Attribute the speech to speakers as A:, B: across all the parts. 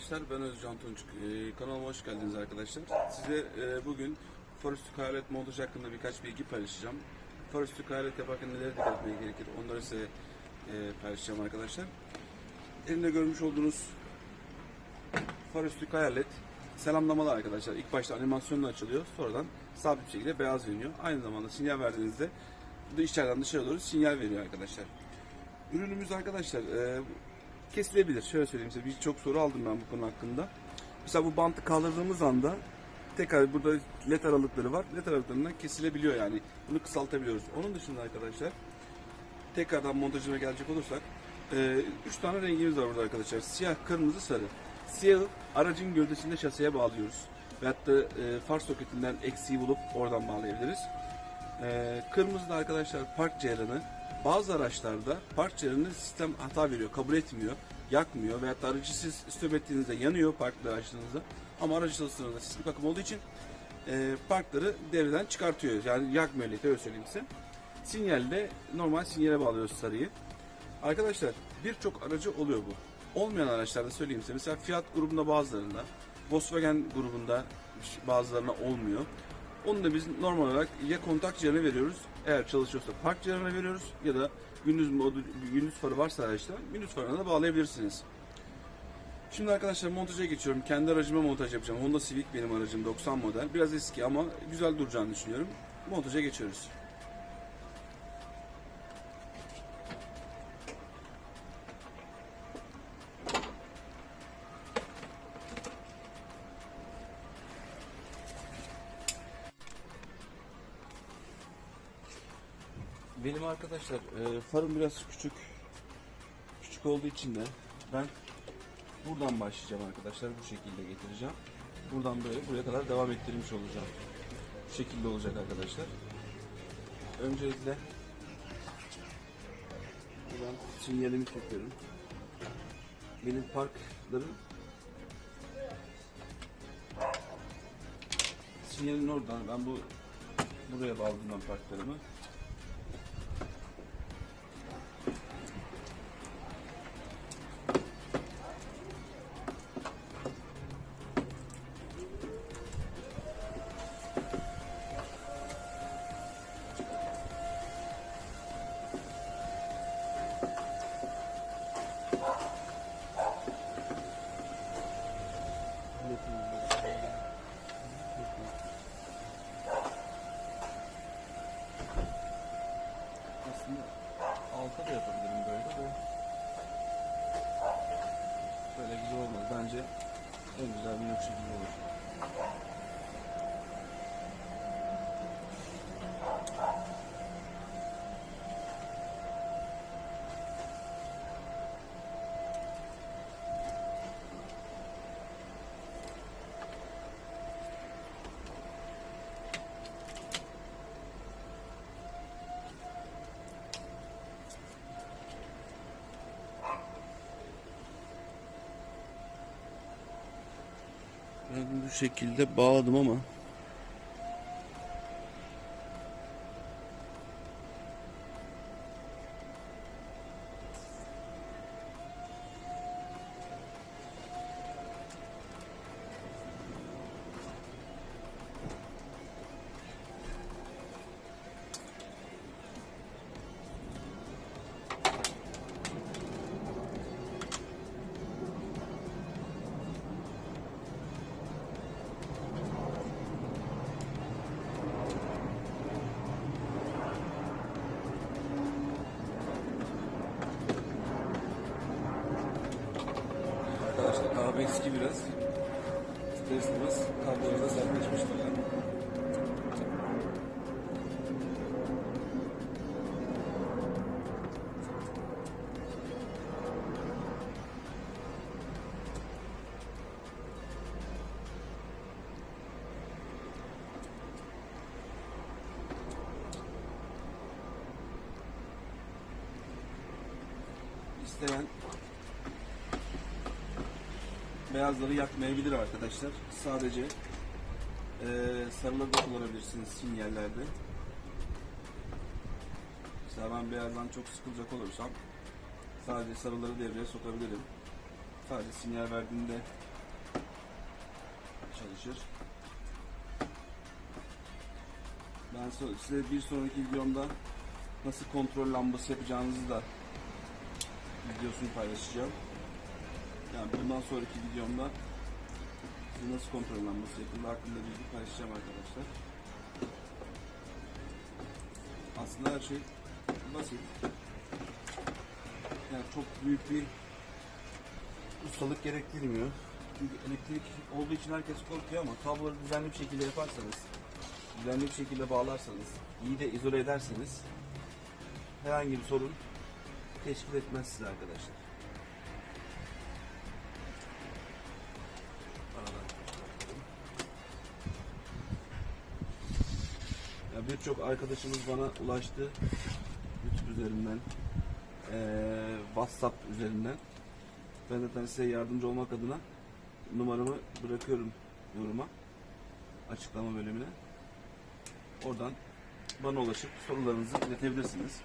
A: arkadaşlar, ben Özcan Tunç. Ee, kanalıma hoş geldiniz arkadaşlar. Size e, bugün Forestük hayalet montajı hakkında birkaç bilgi paylaşacağım. Forestük hayalet yaparken nelere dikkat etmeye gerekir, onları size e, paylaşacağım arkadaşlar. Elimde görmüş olduğunuz Forestük hayalet selamlamalı arkadaşlar. İlk başta animasyonla açılıyor, sonradan sabit şekilde beyaz yanıyor. Aynı zamanda sinyal verdiğinizde da içeriden dışarı doğru sinyal veriyor arkadaşlar. Ürünümüz arkadaşlar e, kesilebilir. Şöyle söyleyeyim size birçok soru aldım ben bu konu hakkında. Mesela bu bantı kaldırdığımız anda tekrar burada led aralıkları var. Led aralıklarından kesilebiliyor yani. Bunu kısaltabiliyoruz. Onun dışında arkadaşlar tekrardan montajına gelecek olursak 3 tane rengimiz var burada arkadaşlar. Siyah, kırmızı, sarı. Siyahı aracın gövdesinde şaseye bağlıyoruz. Veyahut da far soketinden eksiği bulup oradan bağlayabiliriz. Kırmızı da arkadaşlar park ceylanı. Bazı araçlarda ceylanı sistem hata veriyor, kabul etmiyor, yakmıyor veyahut da aracı siz stop ettiğinizde yanıyor parkları açtığınızda. Ama aracı çalıştığınızda sistem takım olduğu için e, parkları devreden çıkartıyor. Yani yakmıyor led, öyle söyleyeyim size. Sinyalde normal sinyale bağlıyoruz sarıyı. Arkadaşlar birçok aracı oluyor bu. Olmayan araçlarda söyleyeyim size. Mesela Fiat grubunda bazılarında, Volkswagen grubunda bazılarına olmuyor. Onu da biz normal olarak ya kontak cihazına veriyoruz eğer çalışıyorsa park cihazına veriyoruz ya da gündüz modu, gündüz farı varsa araçta gündüz farına da bağlayabilirsiniz. Şimdi arkadaşlar montaja geçiyorum. Kendi aracıma montaj yapacağım. Honda Civic benim aracım 90 model. Biraz eski ama güzel duracağını düşünüyorum. Montaja geçiyoruz. Benim arkadaşlar e, farım biraz küçük. Küçük olduğu için de ben buradan başlayacağım arkadaşlar. Bu şekilde getireceğim. Buradan böyle buraya kadar devam ettirmiş olacağım. Bu şekilde olacak arkadaşlar. Öncelikle buradan sinyalimi çekiyorum. Benim parklarım sinyalin oradan ben bu buraya bağladım parklarımı. Alta da yapabilirim böyle de. Böyle güzel olmaz. Bence en güzel bir yok şekilde olur. Ben bu şekilde bağladım ama eski biraz. İster istemez kabloları da sertleşmiştir yani. İsteyen beyazları yakmayabilir arkadaşlar. Sadece eee sarıları da kullanabilirsiniz sinyallerde. Mesela ben beyazdan çok sıkılacak olursam sadece sarıları devreye sokabilirim. Sadece sinyal verdiğinde çalışır. Ben size bir sonraki videomda nasıl kontrol lambası yapacağınızı da videosunu paylaşacağım. Yani bundan sonraki videomda nasıl kontrol lambası yapılır hakkında bilgi paylaşacağım arkadaşlar. Aslında her şey basit. Yani çok büyük bir ustalık gerektirmiyor. Çünkü elektrik olduğu için herkes korkuyor ama kabloları düzenli bir şekilde yaparsanız, düzenli bir şekilde bağlarsanız, iyi de izole ederseniz herhangi bir sorun teşkil etmez size arkadaşlar. Birçok arkadaşımız bana ulaştı YouTube üzerinden, eee, WhatsApp üzerinden. Ben zaten size yardımcı olmak adına numaramı bırakıyorum yoruma, açıklama bölümüne. Oradan bana ulaşıp sorularınızı iletebilirsiniz.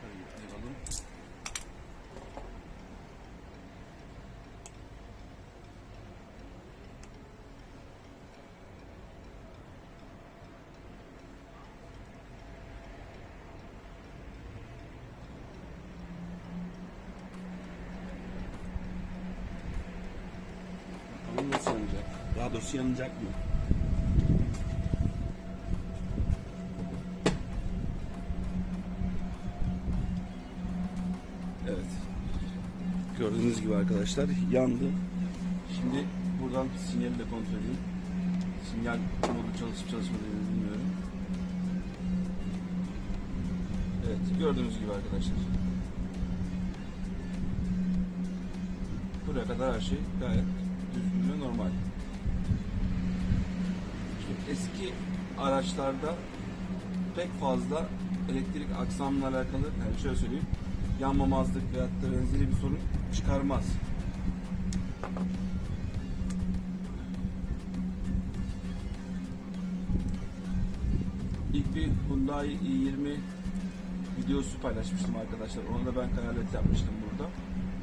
A: Şöyle ayıralım. Bakalım nasıl yanacak? Daha doğrusu yanacak mı? Evet. Gördüğünüz gibi arkadaşlar yandı. Şimdi buradan sinyali de kontrol edeyim. Sinyal modu çalışıp çalışmadığını bilmiyorum. Evet gördüğünüz gibi arkadaşlar. Buraya kadar her şey gayet düzgün ve normal. Eski araçlarda pek fazla elektrik aksamla alakalı yani şöyle söyleyeyim yanmamazlık veyahut da benzeri bir sorun çıkarmaz. İlk bir Hyundai i20 videosu paylaşmıştım arkadaşlar. Onu da ben kanalet yapmıştım burada.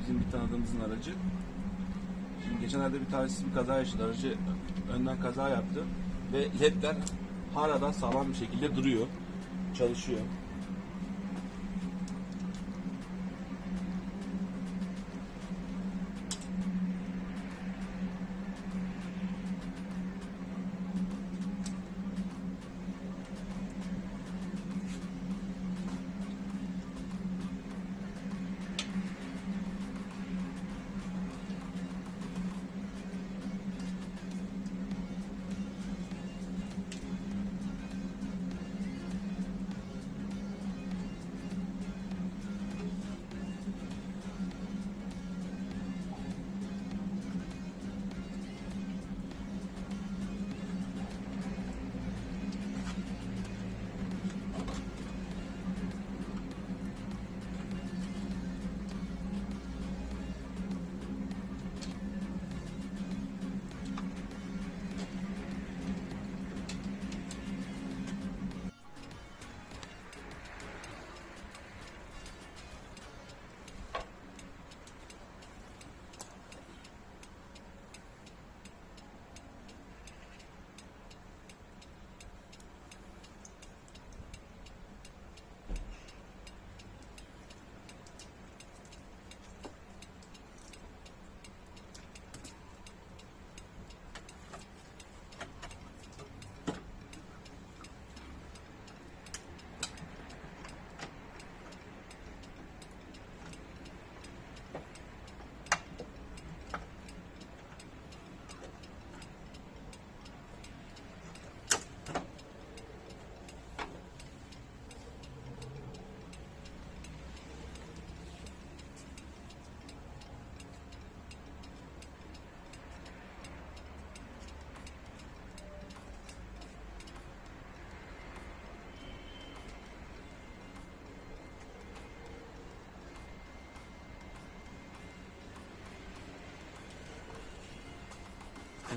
A: Bizim bir tanıdığımızın aracı. Şimdi geçenlerde bir talihsiz bir kaza yaşadı. Aracı önden kaza yaptı. Ve ledler hala da sağlam bir şekilde duruyor. Çalışıyor.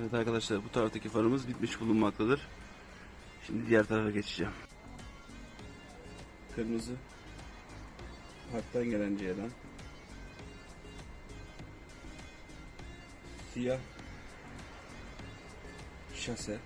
A: Evet arkadaşlar bu taraftaki farımız bitmiş bulunmaktadır. Şimdi diğer tarafa geçeceğim. Kırmızı parktan gelen C'den. Siyah şase.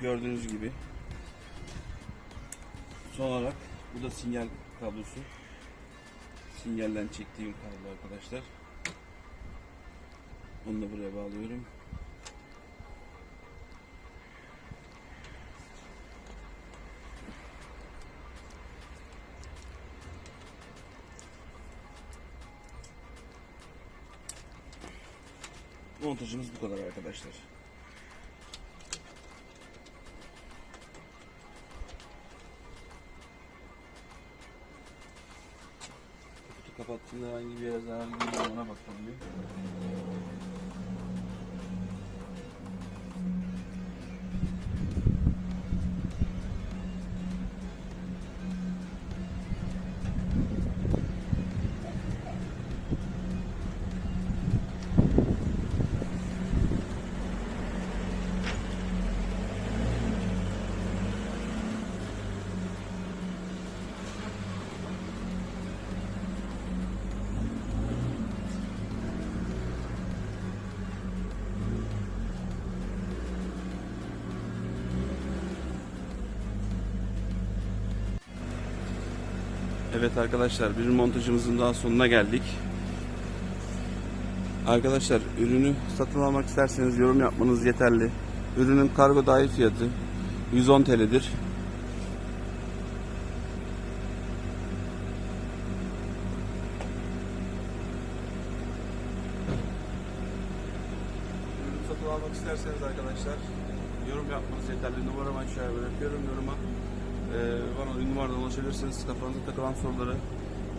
A: Gördüğünüz gibi. Son olarak bu da sinyal kablosu. Sinyalden çektiğim kablo arkadaşlar. Onu da buraya bağlıyorum. Montajımız bu kadar arkadaşlar. Kapattığında herhangi bir yere zarar gelmiyor ona bakalım bir. Evet arkadaşlar bir montajımızın daha sonuna geldik. Arkadaşlar ürünü satın almak isterseniz yorum yapmanız yeterli. Ürünün kargo dahil fiyatı 110 TL'dir. Satın almak isterseniz arkadaşlar yorum yapmanız yeterli. Numaramı aşağıya bırakıyorum yoruma. Ee, bana numaradan ulaşabilirsiniz. Kafanıza takılan sorulara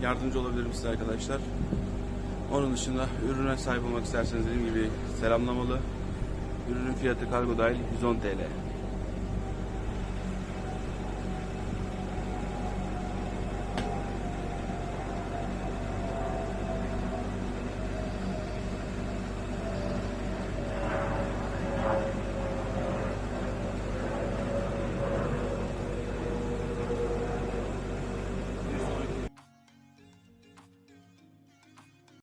A: yardımcı olabilirim size arkadaşlar. Onun dışında ürüne sahip olmak isterseniz dediğim gibi selamlamalı. Ürünün fiyatı kargo dahil 110 TL.